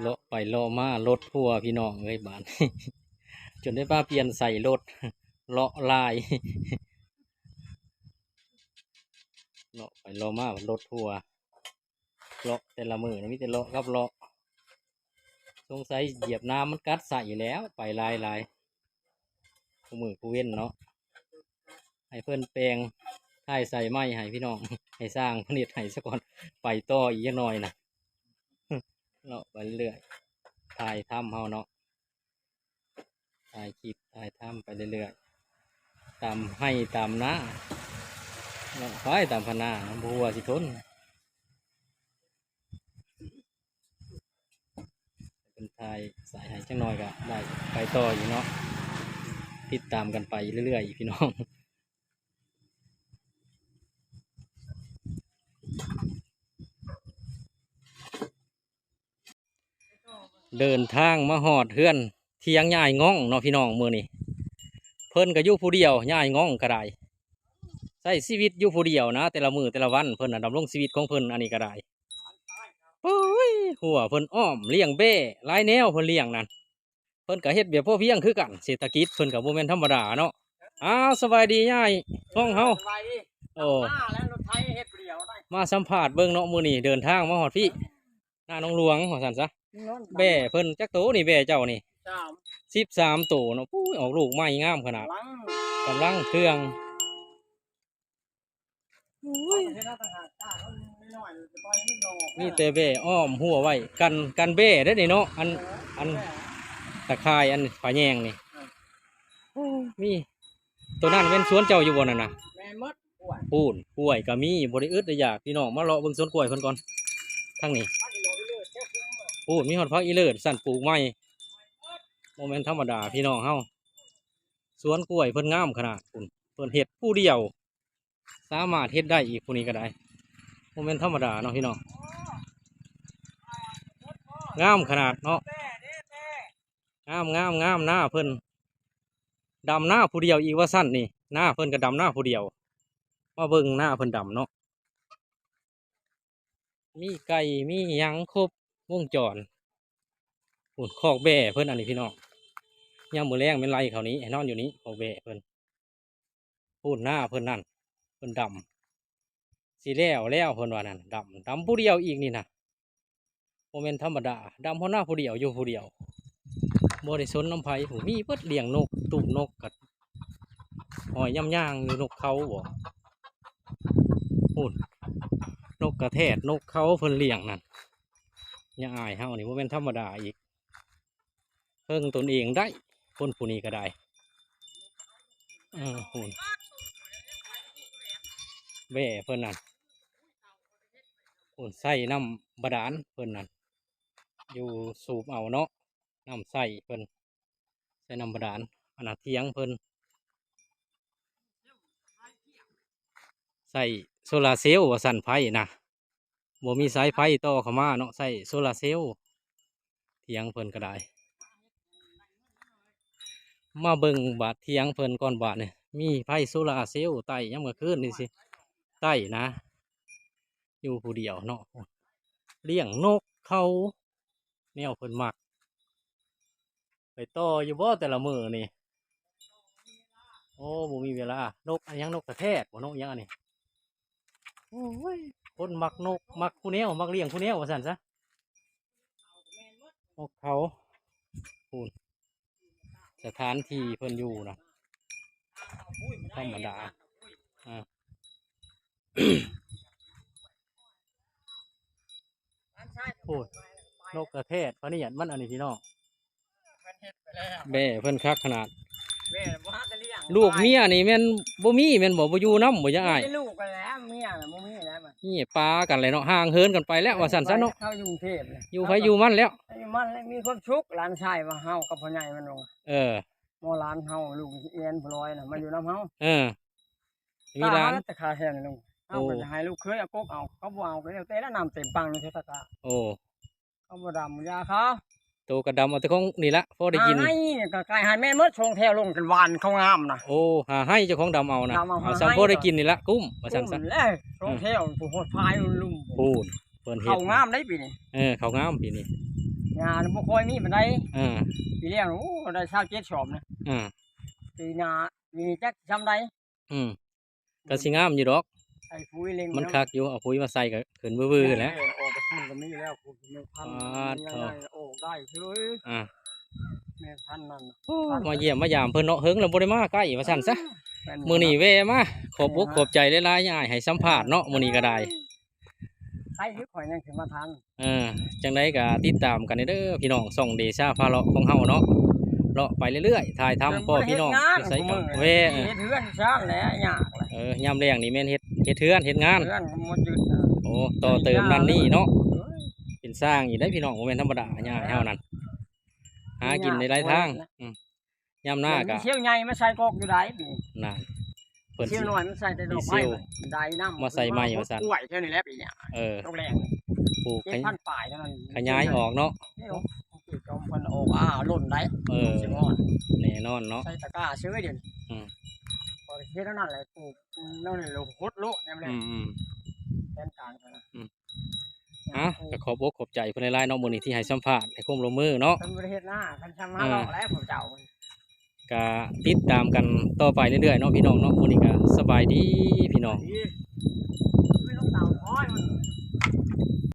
เลาะไปเลาะมารถทัวพี่น้องเอ้ยบาน จนได้ป้าเปลี่ยนใส่รถเลาะลายเลาะไปเลาะมารถทัวเลาะแต่ละมือนะมิแต่เลาะกับเลาะสงสัยเหยียบน้ำมันกัดใส่อยู่แล้วไปลายลายคู่มือคู่เว้นเนาะให้เพื่อนแปลงถ่ายใส่ไม้ให้พี่น้อง ให้สร้างผลิตให้สะก่อนไปต่ออีกหน่อยนะ เลาะไปเรื่อยถ่ายถ้ำเฮาเนาะถ่ายคลิปถ่ายถ้ำไปเรื่อยๆตามให้ตามหน้าเลาะไปตามพนาบัวสิทนเป็นถ่ายสายให้จังน้อยก็ได้ไปต่ออยู่เนาะติดตามกันไปเรื่อยๆพี่น้อง เดินทางมาหอดเฮือนเทียงย่ายง่องเนาะพี่น้องมือนี่เพิ่นก็อยู่ผู้เดียวย่ายง่องก็ได้ใช้ชีวิตอยู่ผู้เดียวนะ แต่ละมือแต่ละวันเพิ่นนะดำรงชีวิตของเพิ่นอันนี้ก็ได้โอ้ยหัวเพิ่นอ้อมเลี้ยงเบ้หลายแนวเพิ่นเลี้ยงนั่นเพิ่นก็เฮ็ดแบบพ่อเพียงคือกันเศรษฐกิจเพิ่นก็บ่แม่นธรรมดาเนาะอ้าวสบายดีย่ายท้องเฮาโอ้มาสัมภาษณ์เบิ่งเนาะมือนี้เดินทางมาฮอดพี่หน้าน้องหลวงว่าซั่นซะ แบ่เพิ่นจักโตนี่แบ่เจ้านี่สามสิบสามตัวเนาะปุ้ยออกลูกใหม่งามขนาดหลังกำลังเครื่องเฮ็ดหน้าต่างหากจ้าเขาน้อยๆจะปล่อยให้ลูกน้องมีแต่เบ้อ้อมหัวไว้กันกันเบ้ได้อนี่เนาะอันอันตะข่ายอันฝาแยงนี่มีตัวนั้นเป็นสวนเจ้าอยู่บนนั่นน่ะ แม่มดป่วยปูนกล้วยก็มีบริอึดได้อยากพี่น้องมาเลาะเบิ่งสวนกล้วยเพิ่นก่อนทั้งนี้ คุ้มอะปูนมีฮอดพักอีเลิศสั่นปลูกใหม่โมเมนต์ธรรมดาพี่น้องเฮาสวนกล้วยเพิ่นงามขนาดพุ่นเพิ่นเฮ็ดผู้เดียว สามารถเฮ็ดได้อีกผู้นี้ก็ได้โมเมนต์ธรรมดาเนาะพี่น้องงามขนาดเนาะงามงามงามหน้าเพิ่นดำหน้าผู้เดียวอีกว่าสั้นนี่หน้าเพิ่นก็ดำหน้าผู้เดียวมาเบิ่งหน้าเพิ่นดำเนาะมีไก่มียังครบ วงจรหุ่นคอกแบ่เพิ่นอันนี้พี่น้องย่ามมือแรงเป็นไรเขานี้ให้นอนอยู่นี้คอกแบ่เพิ่นพูดหน้าเพิ่นนั่นเพิ่นดำสีแล้วแล้วเพิ่นว่านั่นดำดำผู้เดียวอีกนี่นะโมเมนธรรมดาดำเพราะหน้าผู้เดียวอยู่ผู้เดียวบริสนน้ำไผ่ผมมีเปิดเลี้ยงนกตุ่มนกกัดหอยย่ำย่างนกเขาบ่หุ่นนกกระแทดนกเขาเพิ่นเลี้ยงนั่น ย่าอายเฮานี่ว่าเป็นธรรมดาอีก เพิ่งตนเองได้คนผู้นี้ก็ได้เออหุ่นแบ่เพิ่นนั่นหุ่นใส่น้ำบาดาลเพิ่นนั่นอยู่สูบเอาเนาะน้ำใส่เพิ่นใส่น้ำบาดาลอนนั้นเทียงเพิ่นใส่โซลาร์เซลล์ว่าสั่นไฟนะ บ่มีสายไฟต่อเข้ามาเนาะใส่โซลาร์เซลล์เทียงเพิ่นก็ได้ มาเบิ่งบาดเทียงเพิ่นก่อนบาดเนี่ยมีไฟโซลาร์เซลล์ไต่ยามมื้อคืนนี่สิไต่นะ อยู่ผู้เดียวเนาะเลี้ยงนกเขาแนวเพิ่นมักไปต่ออยู่บ่แต่ละมือนี่ โอ้บ่มีเวลานกอันยังนกกระแทกบ่นกยังอันนี้ คนมักนกมักผู้แนวมักเลี้ยงผู้แนวว่าซั่นซะนกเขาพูนสถานที่เพิ่นอยู่นะธรรมดาอ่าอันใช่พูดนกกระแทกพะนี่ยันมันอันนี้พี่น้องมันเฮ็ดไปแล้วแบ่เพิ่นคักขนาดแม่บ่หาแต่เลี้ยงลูกเมียนี่แม่นบ่มีแม่นบ่บ่อยู่นำบ่ยังอายมีลูกกันแล้วเมียน่ะบ่มีแล้วมันนี่ปลากันเลยเนาะห่างเหินกันไปแล้วว่าสันซะเนาะเขาอยู่กรุงเทพเลยอยู่ไผอยู่มันแล้วอยู่มันเลยมีความสุขหลานชายมาเฮากับพ่อใหญ่มันลงเออหมอหลานเฮาลูกเอียนพลอยน่ะมาอยู่น้ำเฮาเออมีร้านตแต่ขาแทนลุงเอาโอ้ไปจะให้ลูกเคยเอากกเอาเขาบ่เอาไปแล้วแต่ละน้ำเต็มปังในเทศกาลโอ้เขาบ่ดำยาเขา โตกระดำเอาแต่ของนี่ละพอได้กินหาให้เนี่ยก็กลายหายแม่นหมดชงแถวลงกันหวานเขางามนะ โอ้หาให้เจ้าของดำเอานะดำเอาเอาหาซ้ำให้พอได้กินนี่ละกุ้มมาสั่นซะอุ้มเลยชงแถวผู้โหดพายลุ่มพูนเพิ่นเฮ็ดเขางามได้ปีนี้เออเขางามปีนี้งานบ่ค่อยมีปานใดเออปีเลี้ยงโอ้ได้ชาวเจ็ดชอบนะเออปีหน้ามีจักจำได้อืมก็สิงามอยู่ดอกไอ้ฟุ้ยเล็งมันคักอยู่เอาปุ๋ยมาใส่ก็ขึ้นบื้อๆแหล้วเออออกไป พุ่นก็มีแล้วคุณแม่พันธุ์อ่ามีอะไรโอ้ได้เฉยอ่าแม่พันธุ์นั่นมาเยี่ยมมายามเพิ่นเนาะเฮิงแล้วบ่ได้มาใกล้ว่าซั่นซะแม่มื้อนี้แวะมาขอบอกขอบใจหลายๆอ้ายให้สัมภาษณ์เนาะมื้อนี้ก็ได้ใครที่ข่อยนั่นคือมาทันเออจังไดก็ติดตามกันเด้อพี่น้องส่องเดชาพาเลาะของเฮาเนาะเลาะไปเรื่อยๆถ่ายทำพ่อพี่น้องเฮ็ดงานใส่กับของเวมึงเออเฮ็ดเฮือนซ่านแหละยากเลยเออยามแรงนี่แม่นเฮ็ดเฮ็ดเทือนเฮ็ดงานเฮือนก็บ่หยุดนะโอ้ต่อเติมนั่นนี่เนาะเอ้ยเป็น สร้างอีกได้พี่น้องบ่แม่นธรรมดาหญ้าเฮานั่นหากินในหลายทางอืมยามหน้าก็มีเชี่ยวใหญ่มาใส่กอกอยู่ได้ปีนั่นเพิ่นเชี่ยสิวน้อยมันใส่แต่ดอกมีเชี่ไม้ยวได้น้ำมาใส่ไม้ว่าซั่น กล้วยเท่านี้แหละปีเนี้ยเออต้องแรงปลูกเจ็ขดยพันป่ายเท่านั้นขยายออกเนาะนี่ผมติดจอมพันออกอ่าหล่นได้เออสิงอนแน่นอนเนาะ ใส่ตะกร้าซื้อเดี๋ยวนี้อืม พอเฮ็ดเท่านั้นแหละปลูกนั่นเลยลงพุดโลดนั่นแหละอืมอืม แทนการเขานะอืม อะก็ขอบอกขอบใจเพิ่นหลายๆเนาะมื้อนี้ที่ให้สัมภาษณ์ให้ความร่วมมือเนาะเป็นประเทศหน้าคันชำมาหลอกแล้วผมเจ้าก็ติดตามกันต่อไปเรื่อยๆเนาะพี่น้องเนาะมื้อนี้ก็สบายดีพี่น้องไม่ต้องเต่าน้อยมัน